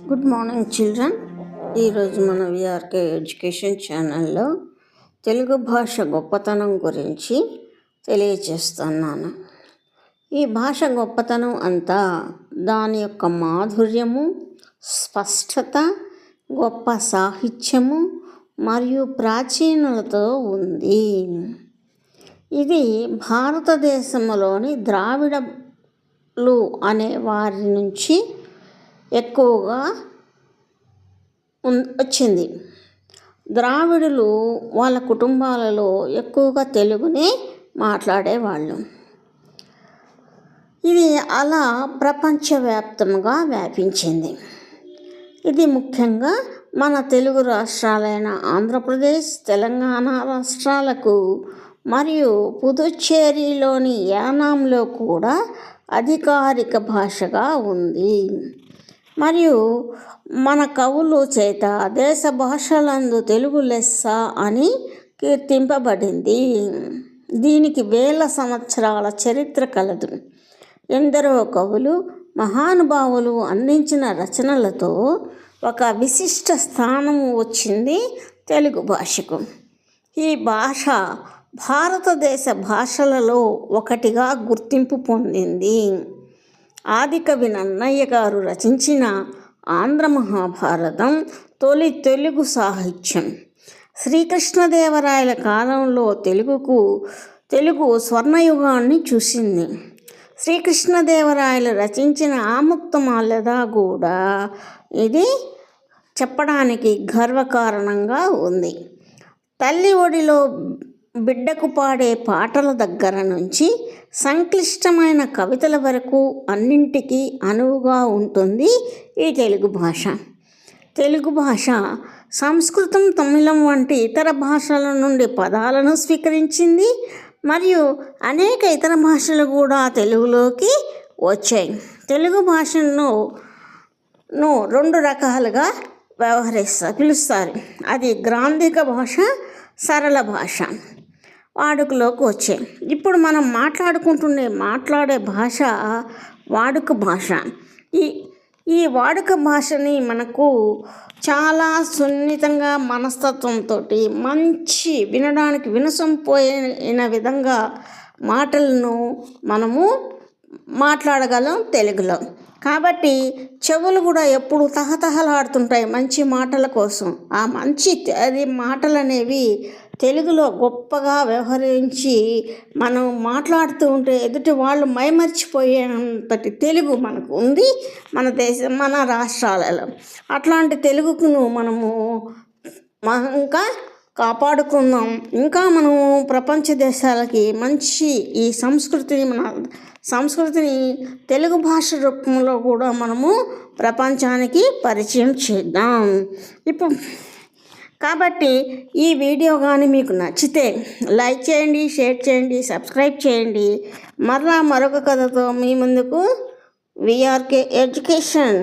Good morning children. ఈరోజు మన VRK education ఛానల్లో తెలుగు భాష గొప్పతనం గురించి తెలియచేస్తున్నాను ఈ భాష గొప్పతనం అంతా దాని యొక్క మాధుర్యము స్పష్టత గొప్ప సాహిత్యము మరియు ప్రాచీనులతో ఉంది. ఇది భారతదేశంలోని ద్రావిడలు అనే వారి నుంచి ఎక్కువగా వచ్చింది. ద్రావిడులు వాళ్ళ కుటుంబాలలో ఎక్కువగా తెలుగునే మాట్లాడేవాళ్ళు. ఇది అలా ప్రపంచవ్యాప్తంగా వ్యాపించింది. ఇది ముఖ్యంగా మన తెలుగు రాష్ట్రాలైన ఆంధ్రప్రదేశ్ తెలంగాణ రాష్ట్రాలకు మరియు పుదుచ్చేరిలోని యానాంలో కూడా అధికారిక భాషగా ఉంది. మరియు మన కవులు చేత దేశ భాషలందు తెలుగు లెస్స అని కీర్తింపబడింది. దీనికి వేల సంవత్సరాల చరిత్ర కలదు. ఎందరో కవులు మహానుభావులు అందించిన రచనలతో ఒక విశిష్ట స్థానం వచ్చింది తెలుగు భాషకు. ఈ భాష భారతదేశ భాషలలో ఒకటిగా గుర్తింపు పొందింది. ఆదికవి నన్నయ్య గారు రచించిన ఆంధ్ర మహాభారతం తొలి తెలుగు సాహిత్యం. శ్రీకృష్ణదేవరాయల కాలంలో తెలుగుకు తెలుగు స్వర్ణయుగాన్ని చూసింది. శ్రీకృష్ణదేవరాయలు రచించిన ఆముక్తమాల్యద కూడా ఇది చెప్పడానికి గర్వకారణంగా ఉంది. తల్లి ఒడిలో బిడ్డకు పాడే పాటల దగ్గర నుంచి సంక్లిష్టమైన కవితల వరకు అన్నింటికీ అనువుగా ఉంటుంది ఈ తెలుగు భాష. తెలుగు భాష సంస్కృతం తమిళం వంటి ఇతర భాషల నుండి పదాలను స్వీకరించింది మరియు అనేక ఇతర భాషలు కూడా తెలుగులోకి వచ్చాయి. తెలుగు భాషను రెండు రకాలుగా వ్యవహరిస్తారు పిలుస్తారు. అది గ్రాంధిక భాష సరళ భాష. వాడుకలోకి వచ్చాయి. ఇప్పుడు మనం మాట్లాడుకుంటుండే మాట్లాడే భాష వాడుక భాష. ఈ ఈ వాడుక భాషని మనకు చాలా సున్నితంగా మనస్తత్వంతో మంచి వినడానికి వినసంపోయిన విధంగా మాటలను మనము మాట్లాడగలం తెలుగులో. కాబట్టి చెవులు కూడా ఎప్పుడు తహతహలాడుతుంటాయి మంచి మాటల కోసం. ఆ మంచి అది మాటలు అనేవి తెలుగులో గొప్పగా వ్యవహరించి మనం మాట్లాడుతూ ఉంటే ఎదుటి వాళ్ళు మైమర్చిపోయేంతటి తెలుగు మనకు ఉంది మన దేశం మన రాష్ట్రాలలో. అట్లాంటి తెలుగును మనము ఇంకా కాపాడుకుందాం ఇంకా మనము ప్రపంచ దేశాలకి మంచి ఈ సంస్కృతిని మన సంస్కృతిని తెలుగు భాష రూపంలో కూడా మనము ప్రపంచానికి పరిచయం చేద్దాం. ఇప్పుడు కాబట్టి ఈ వీడియో కానీ మీకు నచ్చితే లైక్ చేయండి షేర్ చేయండి సబ్స్క్రైబ్ చేయండి. మరలా మరొక కథతో మీ ముందుకు. VRK education